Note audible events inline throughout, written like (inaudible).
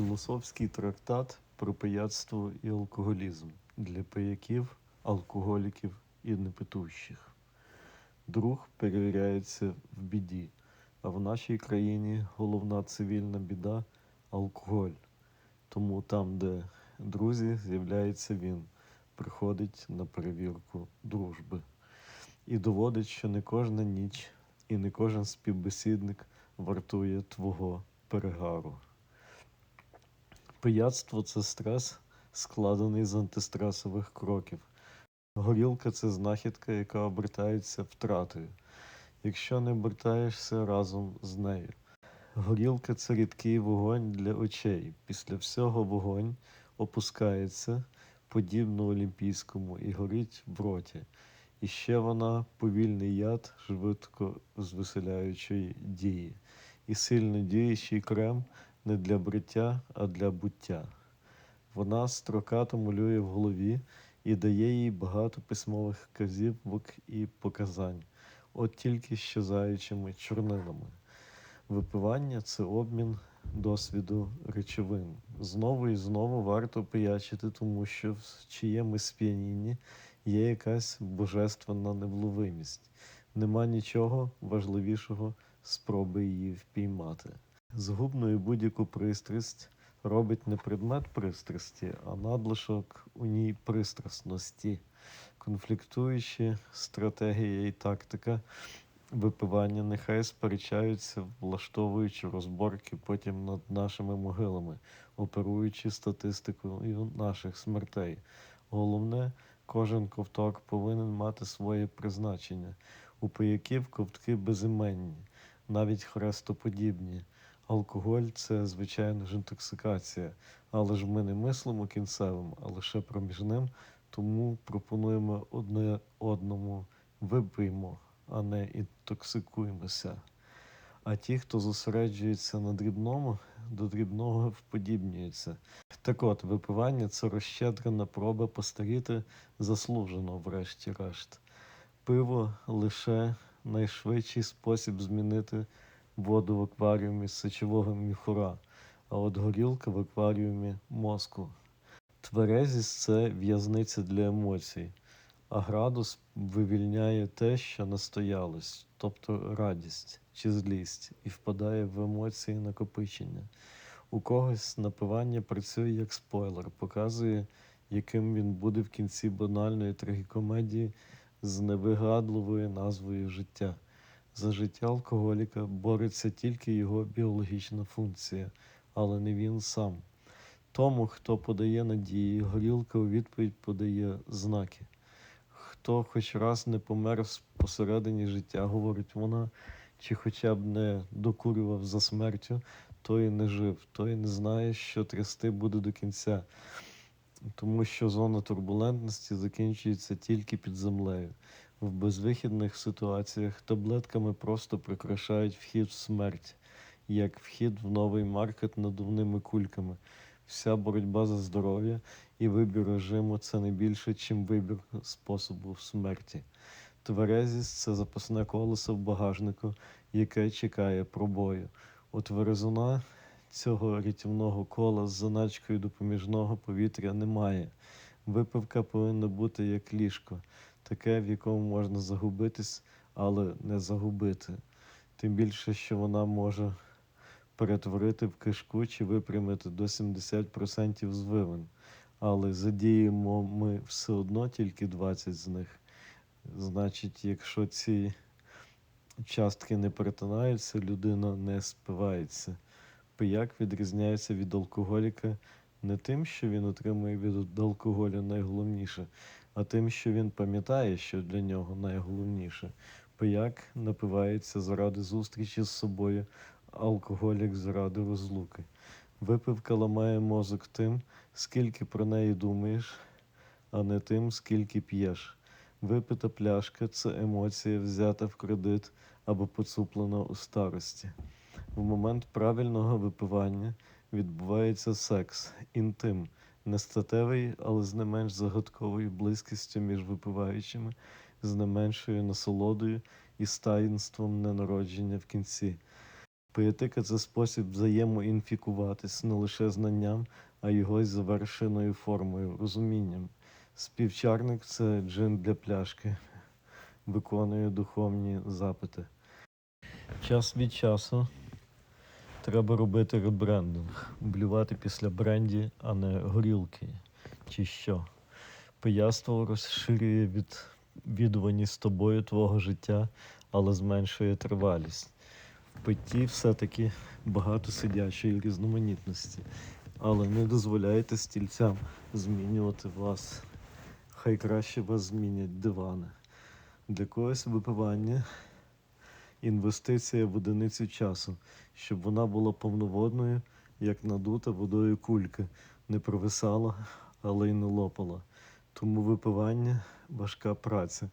Філософський трактат про пияцтво і алкоголізм для пияків, алкоголіків і непитущих. Друг перевіряється в біді, а в нашій країні головна цивільна біда алкоголь. Тому там, де друзі, з'являється він, приходить на перевірку дружби. І доводить, що не кожна ніч і не кожен співбесідник вартує твого перегару. Пияцтво це стрес, складений з антистресових кроків. Горілка це знахідка, яка обертається втратою, якщо не обертаєшся разом з нею. Горілка це рідкий вогонь для очей. Після всього вогонь опускається, подібно олімпійському, і горить в роті. І ще вона повільний яд швидко звеселяючої дії, і сильно діючий крем не для бриття, а для буття. Вона строкато малює в голові і дає їй багато письмових вказівок і показань, от тільки щезаючими чорнилами. Випивання це обмін досвіду речовин. Знову і знову варто пиячити, тому що в чиєму сп'янінні є якась божественна невловимість. Нема нічого важливішого спроби її впіймати. Згубною будь-яку пристрасть робить не предмет пристрасті, а надлишок у ній пристрасності. Конфліктуючі стратегія і тактика випивання нехай сперечаються, влаштовуючи розборки потім над нашими могилами, оперуючи статистикою наших смертей. Головне, кожен ковток повинен мати своє призначення. У пияків ковтки безіменні, навіть хрестоподібні. Алкоголь це, звичайно ж, інтоксикація, але ж ми не мислимо кінцевим, а лише проміжним, тому пропонуємо одне одному випиймо, а не інтоксикуємося. А ті, хто зосереджується на дрібному, до дрібного вподібнюється. Так от, випивання це розщедрена проба постаріти заслужено, врешті-решт. Пиво лише найшвидший спосіб змінити воду в акваріумі сечового міхура, а от горілка в акваріумі мозку. Тверезість це в'язниця для емоцій, а градус вивільняє те, що настоялось, тобто радість чи злість, і впадає в емоції накопичення. У когось напивання працює як спойлер, показує, яким він буде в кінці банальної трагікомедії з невигадливою назвою життя. За життя алкоголіка бореться тільки його біологічна функція, але не він сам. Тому, хто подає надії, горілка у відповідь подає знаки. Хто хоч раз не помер посередині життя, говорить вона, чи хоча б не докурював за смертю, той не жив, той не знає, що трясти буде до кінця, тому що зона турбулентності закінчується тільки під землею. В безвихідних ситуаціях таблетками просто прикрашають вхід в смерть, як вхід в новий маркет надувними кульками. Вся боротьба за здоров'я і вибір режиму це не більше, чим вибір способу смерті. Тверезість це запасне колесо в багажнику, яке чекає пробою. У тверезуна цього рятівного кола з заначкою допоміжного повітря немає. Випивка повинна бути як ліжко, таке, в якому можна загубитись, але не загубити. Тим більше, що вона може перетворити в кишку чи випрямити до 70% звивин. Але задіємо ми все одно тільки 20 з них. Значить, якщо ці частки не перетинаються, людина не спивається. Пияк відрізняється від алкоголіка не тим, що він отримує від алкоголю найголовніше, а тим, що він пам'ятає, що для нього найголовніше. Пияк напивається заради зустрічі з собою, алкоголік заради розлуки. Випивка ламає мозок тим, скільки про неї думаєш, а не тим, скільки п'єш. Випита пляшка це емоція, взята в кредит або поцуплена у старості. В момент правильного випивання відбувається секс, інтим, не статевий, але з не менш загадковою близькістю між випиваючими, з не меншою насолодою і з таїнством ненародження в кінці. Поетика це спосіб взаємоінфікуватись не лише знанням, а його й завершеною формою, розумінням. Співчарник це джин для пляшки, виконує духовні запити. Час від часу треба робити ребрендинг, блювати після бренді, а не горілки. Чи що? Пияство розширює від відуваність тобою твого життя, але зменшує тривалість. В питті все-таки багато сидячої різноманітності, але не дозволяйте стільцям змінювати вас. Хай краще вас змінять дивани. Для когось випивання інвестиція в одиницю часу, щоб вона була повноводною, як надута водою кулька, не провисала, але й не лопала. Тому випивання важка праця.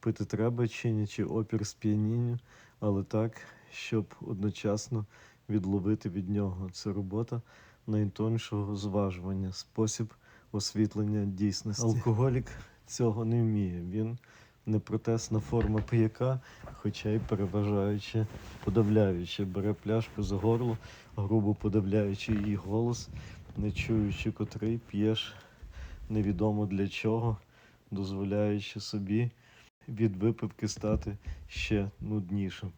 Пити треба, чинячи опір сп'янінню, але так, щоб одночасно відловити від нього. Це робота найтоншого зважування, спосіб освітлення дійсності. Алкоголік цього не вміє. Він не протесна форма пияка, хоча й переважаючи, подавляючи, бере пляшку за горло, грубо подавляючи її голос, не чуючи котрий п'єш невідомо для чого, дозволяючи собі від випивки стати ще нуднішим.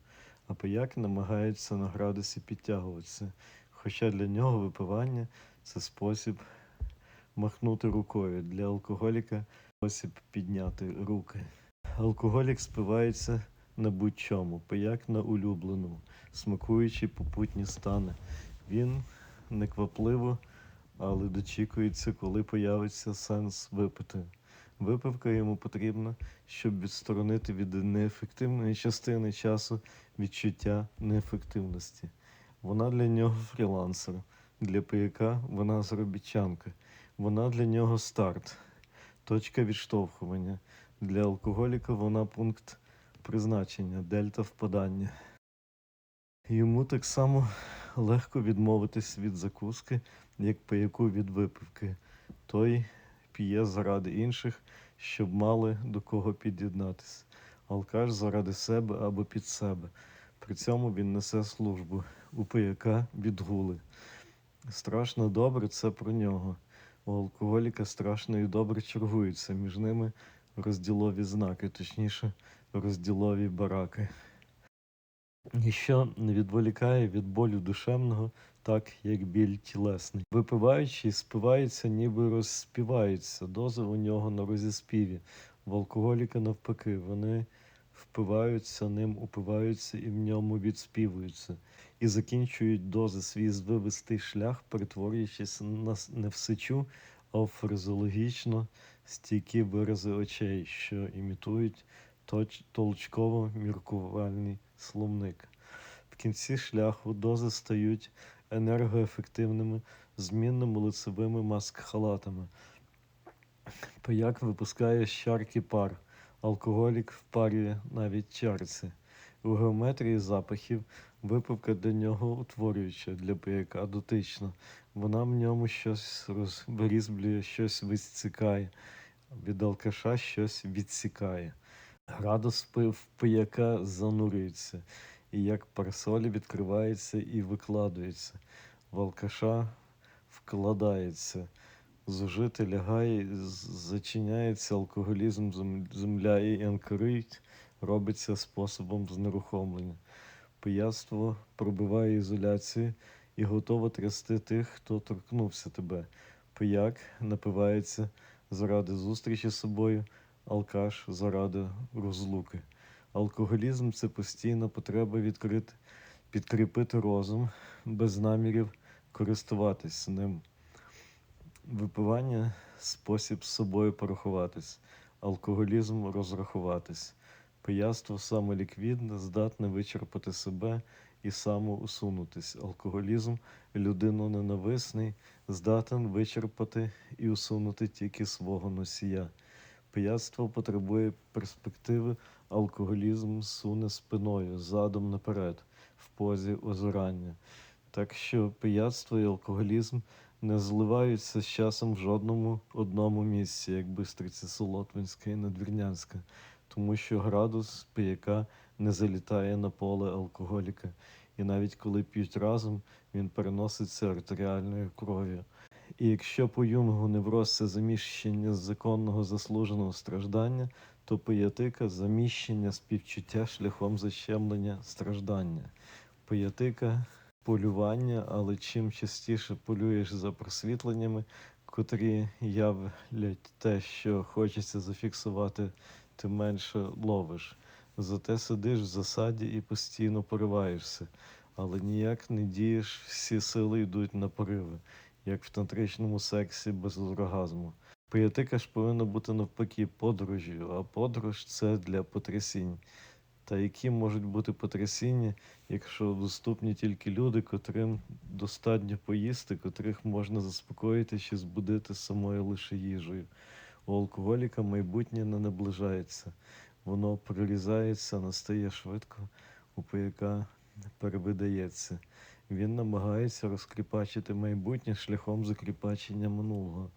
А пияк намагається на градусі підтягуватися, хоча для нього випивання це спосіб махнути рукою, для алкоголіка спосіб підняти руки. Алкоголік спивається на будь-чому, пияк на улюбленому, смакуючи попутні стани. Він неквапливо, але дочікується, коли появиться сенс випити. Випивка йому потрібна, щоб відсторонити від неефективної частини часу відчуття неефективності. Вона для нього фрілансер, для пияка вона заробітчанка, вона для нього старт, точка відштовхування. Для алкоголіка вона пункт призначення, дельта впадання. Йому так само легко відмовитись від закуски, як пияку від випивки. Той п'є заради інших, щоб мали до кого під'єднатися. Алкаш заради себе або під себе. При цьому він несе службу у пияка відгули. Страшно добре це про нього. У алкоголіка страшно і добре чергуються між ними розділові знаки, точніше, розділові бараки. Ніщо не відволікає від болю душевного, так як біль тілесний. Випиваючи, спивається, ніби розспівається. Доза у нього на розіспіві. В алкоголіка навпаки, вони впиваються ним, упиваються і в ньому відспівуються, і закінчують дози свій звивистий шлях, перетворюючись на с- не в сичу, а в фразеологічно стійкі вирази очей, що імітують толчково міркувальний словник. В кінці шляху дози стають енергоефективними, змінними лицевими маск-халатами. Пияк випускає з чарки пар, алкоголік впарює навіть чарці. У геометрії запахів випивка для нього утворююча, для пияка дотична. Вона в ньому щось розбрізблює, щось висцікає, від алкаша щось відсікає. Градус в пияка занурюється, і як парасолі відкривається і викладується. В алкаша вкладається. Зужити лягає, зачиняється алкоголізм, земля і анкорить, робиться способом знерухомлення. Пияцтво пробиває ізоляцію і готово трясти тих, хто торкнувся тебе. Пияк напивається заради зустрічі з собою, алкаш заради розлуки. Алкоголізм це постійна потреба відкрити, підкріпити розум без намірів користуватись ним. Випивання спосіб з собою порахуватись, алкоголізм розрахуватись. Пияство самоліквідне, здатне вичерпати себе і самоусунутись. Алкоголізм людиноненависний, здатен вичерпати і усунути тільки свого носія. Пияцтво потребує перспективи, алкоголізм суне спиною, задом наперед, в позі озирання. Так що пияцтво і алкоголізм не зливаються з часом в жодному одному місці, як Бистриці Солотвинська і Надвірнянська, тому що градус пияка не залітає на поле алкоголіка, і навіть коли п'ють разом, він переноситься артеріальною кров'ю. І якщо по юнгу невроз це заміщення законного заслуженого страждання, то пиятика заміщення співчуття шляхом защемлення страждання. Пиятика полювання, але чим частіше полюєш за просвітленнями, котрі являть те, що хочеться зафіксувати, тим менше ловиш. Зате сидиш в засаді і постійно пориваєшся, але ніяк не дієш, всі сили йдуть на пориви, як в тантричному сексі без оргазму. Пиятика ж повинна бути навпаки подорожю, а подорож це для потрясінь. Та які можуть бути потрясіння, якщо доступні тільки люди, котрим достатньо поїсти, котрих можна заспокоїти чи збудити самою лише їжею. У алкоголіка майбутнє не наближається, воно прорізається, настає швидко, у пияка перевидається. Він намагається розкріпачити майбутнє шляхом закріпачення минулого.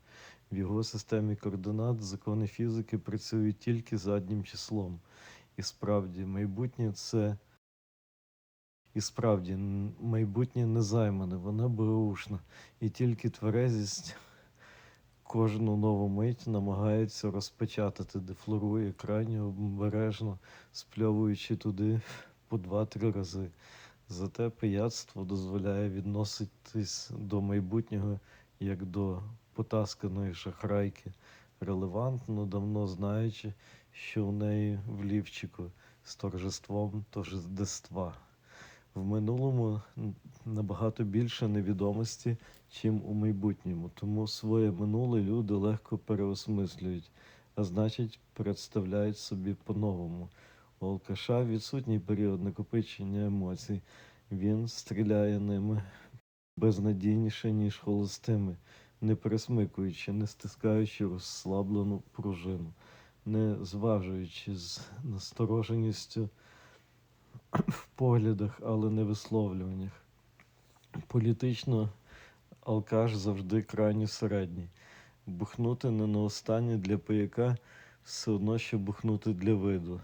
В його системі координат закони фізики працюють тільки заднім числом. І справді, майбутнє це. І справді, майбутнє незаймане, воно беушне, і тільки тверезість кожну нову мить намагається розпечатати, дефлорує крайньо обережно, спльовуючи туди по два-три рази. Зате пияцтво дозволяє відноситись до майбутнього як до потасканої шахрайки, релевантно, давно знаючи, що в неї в лівчику з торжеством тождества. В минулому набагато більше невідомості, чим у майбутньому, тому своє минуле люди легко переосмислюють, а значить, представляють собі по-новому. У алкаша відсутній період накопичення емоцій. Він стріляє ними безнадійніше, ніж холостими, не пересмикуючи, не стискаючи розслаблену пружину, не зважуючи з настороженістю поглядах, але не висловлюваннях. Політично алкаш завжди крайньо середній. Бухнути не на останнє для пияка все одно, що бухнути для виду.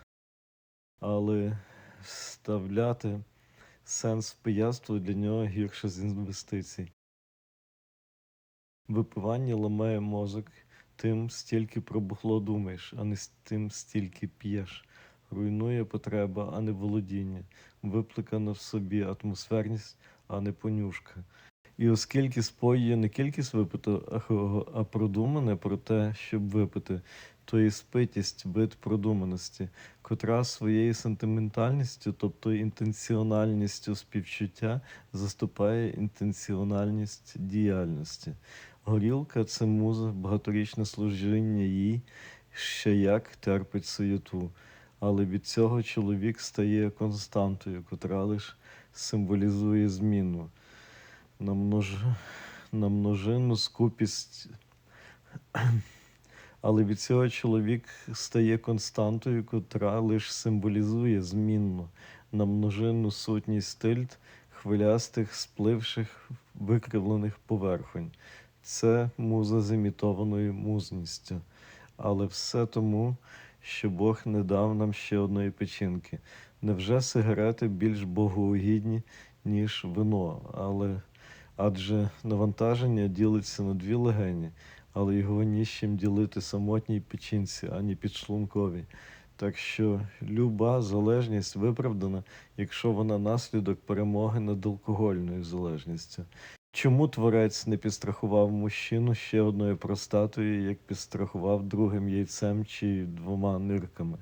Але вставляти сенс в пияцтво для нього гірше з інвестицій. Випивання ламає мозок, тим стільки про бухло думаєш, а не тим стільки п'єш. Руйнує потреба, а не володіння, викликана в собі атмосферність, а не понюшка. І оскільки спой є не кількість випитого, а продумане про те, щоб випити, то і спитість вид продуманості, котра своєю сентиментальністю, тобто інтенціональністю співчуття, заступає інтенціональність діяльності. Горілка це муза, багаторічне служіння їй, ще як терпить суєту. Але від цього чоловік стає константою, котра лиш символізує зміну на, множ... на множинну скупість. (clears throat) Але від цього чоловік стає константою, котра лише символізує змінну на множинну сутність тильт хвилястих, спливших, викривлених поверхонь. Це муза з імітованою музністю. Але все тому, що Бог не дав нам ще одної печінки. Невже сигарети більш богоугідні, ніж вино, але адже навантаження ділиться на дві легені, але його ні з чим ділити самотній печінці, ані підшлунковій. Так що люба залежність виправдана, якщо вона наслідок перемоги над алкогольною залежністю. Чому творець не підстрахував мужчину ще одною простатою, як підстрахував другим яйцем чи двома нирками?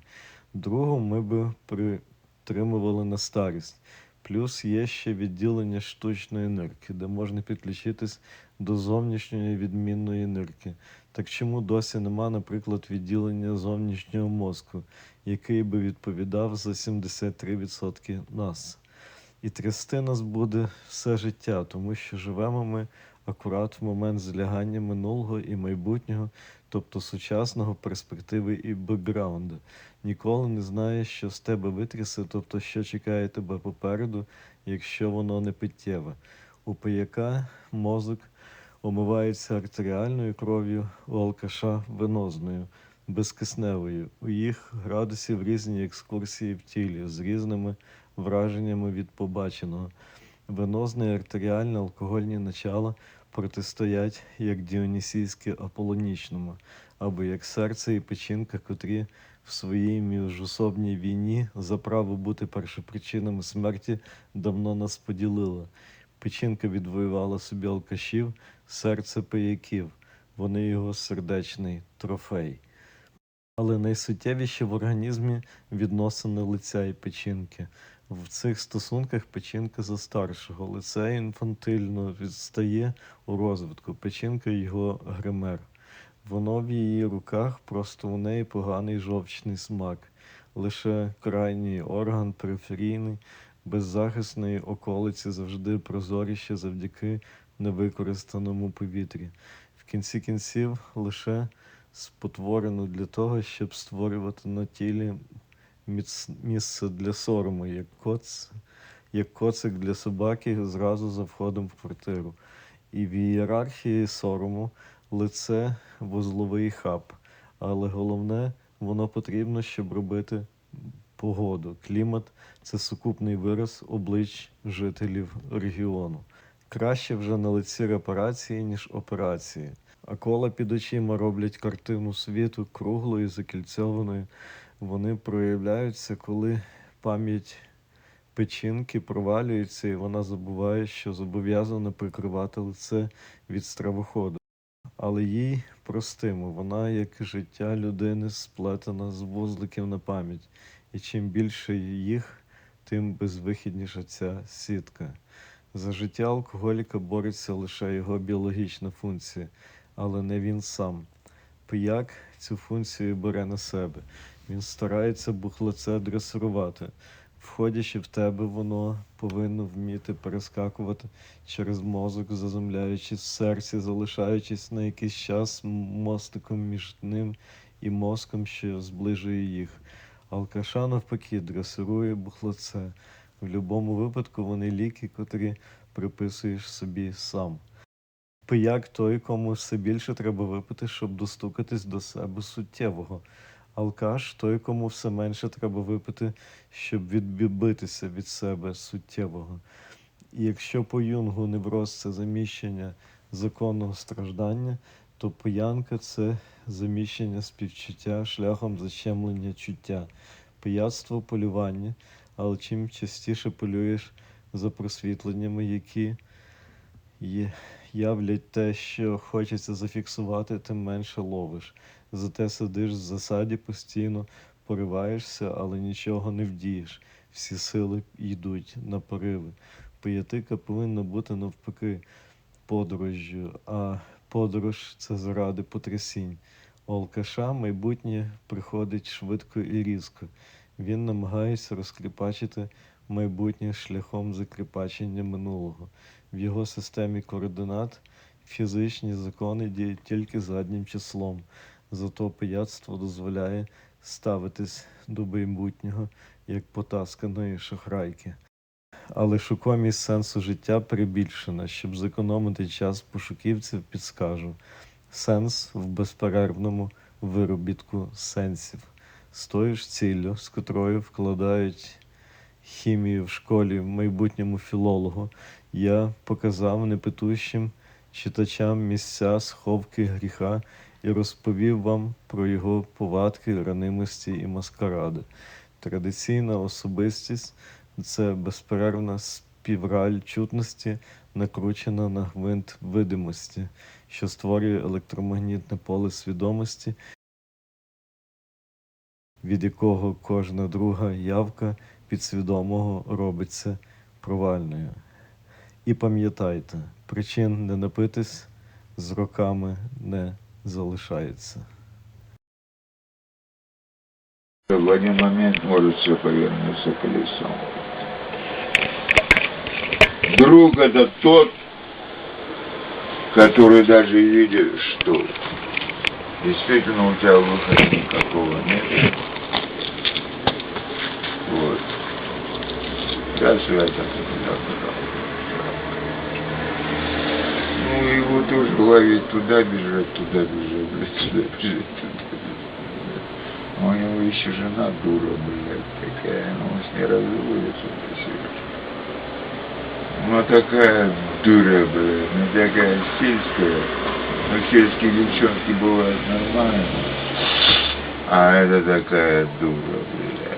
Другу ми би притримували на старість. Плюс є ще відділення штучної нирки, де можна підключитись до зовнішньої відмінної нирки. Так чому досі нема, наприклад, відділення зовнішнього мозку, який би відповідав за 73% нас? І трясти нас буде все життя, тому що живемо ми акурат в момент злягання минулого і майбутнього, тобто сучасного перспективи і бекграунду. Ніколи не знаєш, що з тебе витрясе, тобто що чекає тебе попереду, якщо воно не питтєве. У пияка мозок омивається артеріальною кров'ю, у алкаша венозною. безкисневою. У їх градусів різні екскурсії в тілі з різними враженнями від побаченого. Венозне і артеріальне алкогольні начала протистоять як діонісійське аполонічному, або як серце і печінка, котрі в своїй міжособній війні за право бути першопричинами смерті давно нас поділили. Печінка відвоювала собі алкашів, серце пияків, вони його сердечний трофей. Але найсуттєвіші в організмі відносини лиця і печінки. В цих стосунках печінка за старшого, лице інфантильно відстає у розвитку, печінка його гример. Воно в її руках, просто у неї поганий жовчний смак. Лише крайній орган периферійний, беззахисної околиці завжди прозоріше завдяки невикористаному повітрі. В кінці кінців лише спотворено для того, щоб створювати на тілі місце для сорому, як коц, як коцик для собаки зразу за входом в квартиру. І в ієрархії сорому лице вузловий хаб, але головне, воно потрібно, щоб робити погоду. Клімат це сукупний вираз облич жителів регіону. Краще вже на лиці репарації, ніж операції. А кола під очима роблять картину світу круглою, закільцьованою. Вони проявляються, коли пам'ять печінки провалюється, і вона забуває, що зобов'язана прикривати лице від стравоходу. Але їй простимо, вона, як життя людини, сплетена з вузликів на пам'ять, і чим більше їх, тим безвихідніша ця сітка. За життя алкоголіка бореться лише його біологічна функція, але не він сам. Пияк цю функцію бере на себе. Він старається бухлоце дресирувати. Входячи в тебе, воно повинно вміти перескакувати через мозок, заземляючись в серці, залишаючись на якийсь час мостиком між ним і мозком, що зближує їх. Алкаша навпаки дресирує бухлоце. В будь-якому випадку вони ліки, котрі приписуєш собі сам. Пияк той, кому все більше треба випити, щоб достукатись до себе суттєвого. Алкаш той, кому все менше треба випити, щоб відбитися від себе суттєвого. І якщо по юнгу невроз це заміщення законного страждання, то пиянка це заміщення співчуття шляхом защемлення чуття, пияцтво полювання, але чим частіше полюєш за просвітленнями, які є, являть те, що хочеться зафіксувати, тим менше ловиш. Зате сидиш в засаді постійно, пориваєшся, але нічого не вдієш. Всі сили йдуть на пориви. Пиятика повинна бути навпаки подорожжю, а подорож це заради потрясінь. У алкаша майбутнє приходить швидко і різко. Він намагається розкріпачити майбутнє шляхом закріпачення минулого. В його системі координат фізичні закони діють тільки заднім числом. Зато пияцтво дозволяє ставитись до майбутнього як потасканої шахрайки. Але шукомість сенсу життя перебільшена. Щоб зекономити час пошуківців, підскажу. Сенс в безперервному виробітку сенсів. З тою ж ціллю, з котрою вкладають хімію в школі майбутньому філологу, я показав непитущим читачам місця сховки гріха і розповів вам про його повадки, ранимості і маскаради. Традиційна особистість це безперервна співраль чутності, накручена на гвинт видимості, що створює електромагнітне поле свідомості, від якого кожна друга явка підсвідомого робиться провальною. І пам'ятайте, причин не напитись з роками не залишається. В один момент может все повернуться колесом. Друг это тот, который даже видит, что действительно у тебя выхода никакого нет. Вот. Я свято Его тоже ловить туда бежать, туда бежать, блядь, туда бежать, туда бежать. У него еще жена дура, блядь, такая. Ну, он с ней разводится. Ну, такая дура, блядь, ну, такая сельская. Ну, сельские девчонки бывают нормально. А это такая дура, блядь.